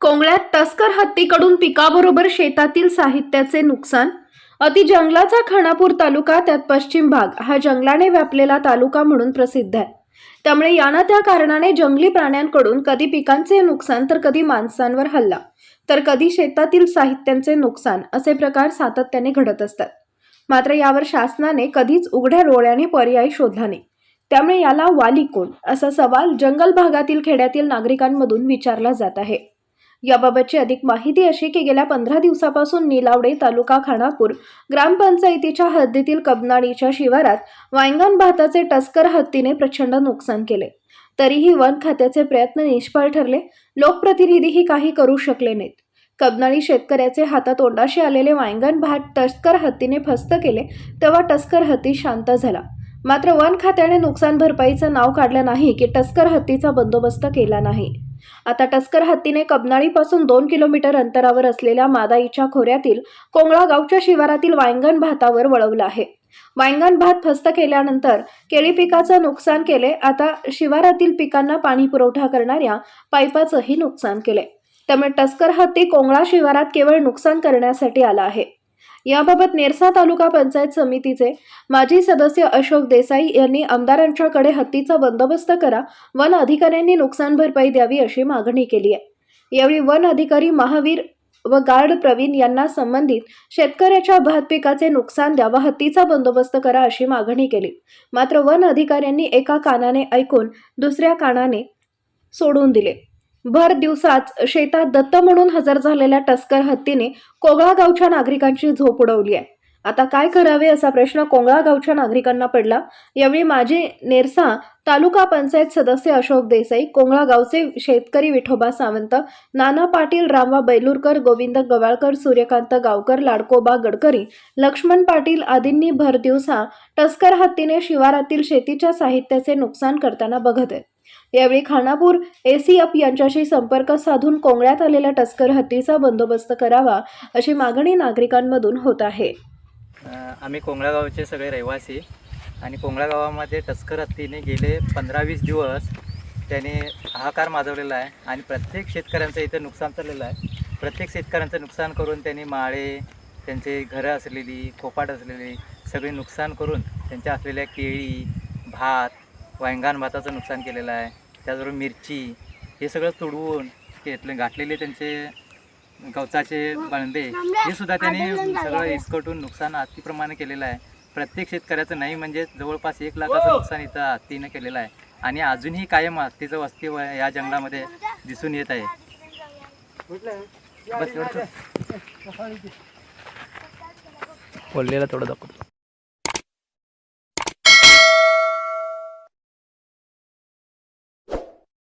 कोंगळ्यात तस्कर हत्तीकडून पिकाबरोबर शेतातील साहित्याचे नुकसान? अति जंगलाचा खानापूर तालुका त्यात पश्चिम भाग. हा जंगलाने व्यापलेला तालुका म्हणून प्रसिद्ध आहे. त्यामुळे याना त्या कारणाने जंगली प्राण्यांकडून कधी पिकांचे नुकसान तर कधी माणसांवर हल्ला. तर कधी शेतातील साहित्यांचे नुकसान असे प्रकार सातत्याने घडत असतात. मात्र यावर शासनाने कधीच उघड्या डोळ्याने पर्याय शोधला नाही. त्यामुळे याला वाली कोण असा सवाल जंगल भागातील खेड्यातील नागरिकांमधून विचारला जात आहे. याबाबतची अधिक माहिती अशी की गेल्या पंधरा दिवसापासून निलावडे तालुका खानापूर ग्रामपंचायतीच्या हद्दीतील कबनाडीच्या शिवारात वायंगण भाताचे टस्कर हत्तीने प्रचंड नुकसान केले. तरीही वन खात्याचे प्रयत्न निष्फळ ठरले. लोकप्रतिनिधीही काही करू शकले नाहीत. कबनाळी शेतकऱ्याचे हातातोंडाशी आलेले वायंगण भात टस्कर हत्तीने फस्त केले तेव्हा टस्कर हत्ती शांत झाला. मात्र वन खात्याने नुकसान भरपाईचं नाव काढलं नाही की टस्कर हत्तीचा बंदोबस्त केला नाही. आता टस्कर हत्तीने कबनाळीपासून दोन किलोमीटर अंतरावर असलेल्या मादाईच्या खोऱ्यातील कोंगळा गावच्या शिवारातील वांगण भातावर वळवलं आहे. वांगण भात फस्त केल्यानंतर केळी पिकाचं नुकसान केले. आता शिवारातील पिकांना पाणी पुरवठा करणाऱ्या पाईपाचंही नुकसान केले. त्यामुळे टस्कर हत्ती कोंगळा शिवारात केवळ नुकसान करण्यासाठी आला आहे. याबाबत नेरसा तालुका पंचायत समितीचे माजी सदस्य अशोक देसाई यांनी आमदारांच्याकडे हत्तीचा बंदोबस्त करा वन अधिकाऱ्यांनी नुकसान भरपाई द्यावी अशी मागणी केली आहे. यावेळी वन अधिकारी महावीर व गार्ड प्रवीण यांना संबंधित शेतकऱ्याच्या भात पिकाचे नुकसान द्यावा हत्तीचा बंदोबस्त करा अशी मागणी केली. मात्र वन अधिकाऱ्यांनी एका कानाने ऐकून दुसऱ्या कानाने सोडून दिले. भर दिवसाच शेतात दत्त म्हणून हजर झालेल्या टस्कर हत्तीने कोगळा गावच्या नागरिकांची झोप उडवली आहे. आता काय करावे असा प्रश्न कोंगळा गावच्या नागरिकांना पडला. यावेळी माजी नेरसा तालुका पंचायत सदस्य अशोक देसाई कोंगळा गावचे शेतकरी विठोबा सावंत नाना पाटील रामवा बैलूरकर गोविंद गवाळकर सूर्यकांत गावकर लाडकोबा गडकरी लक्ष्मण पाटील आदींनी भर दिवसा टस्कर हत्तीने शिवारातील शेतीच्या साहित्याचे नुकसान करताना बघत आहेत. यावेळी खानापूर एसीएफ यांच्याशी संपर्क साधून कोंगळ्यात आलेल्या टस्कर हत्तीचा बंदोबस्त करावा अशी मागणी नागरिकांमधून होत आहे. आम्ही कोंगळा गावचे सगळे रहिवासी आणि कोंगळा गावामध्ये टस्कर हत्तीने गेले पंधरा वीस दिवस त्याने हाहाकार माजवलेला आहे आणि प्रत्येक शेतकऱ्यांचं इथं नुकसान चाललेलं आहे. प्रत्येक शेतकऱ्यांचं नुकसान करून त्यांनी माळे त्यांचे घरं असलेली खोपाट असलेली सगळे नुकसान करून त्यांच्या असलेल्या केळी भात वांगाण भाताचं नुकसान केलेलं आहे. त्याचबरोबर मिरची हे सगळं तुडवून घेतले गाठलेले त्यांचे गवताचे बांधे हे सुद्धा त्यांनी सगळं इसकटून नुकसान अतिप्रमाणे केलेलं आहे. प्रत्येक शेतकऱ्याचं नाही म्हणजे जवळपास एक लाखाचं नुकसान इथं हत्तीनं केलेलं आहे. आणि अजूनही कायम हत्तीचं वस्ती या जंगलामध्ये दिसून येत आहे. बस. बोललेला थोडं दाखवतो.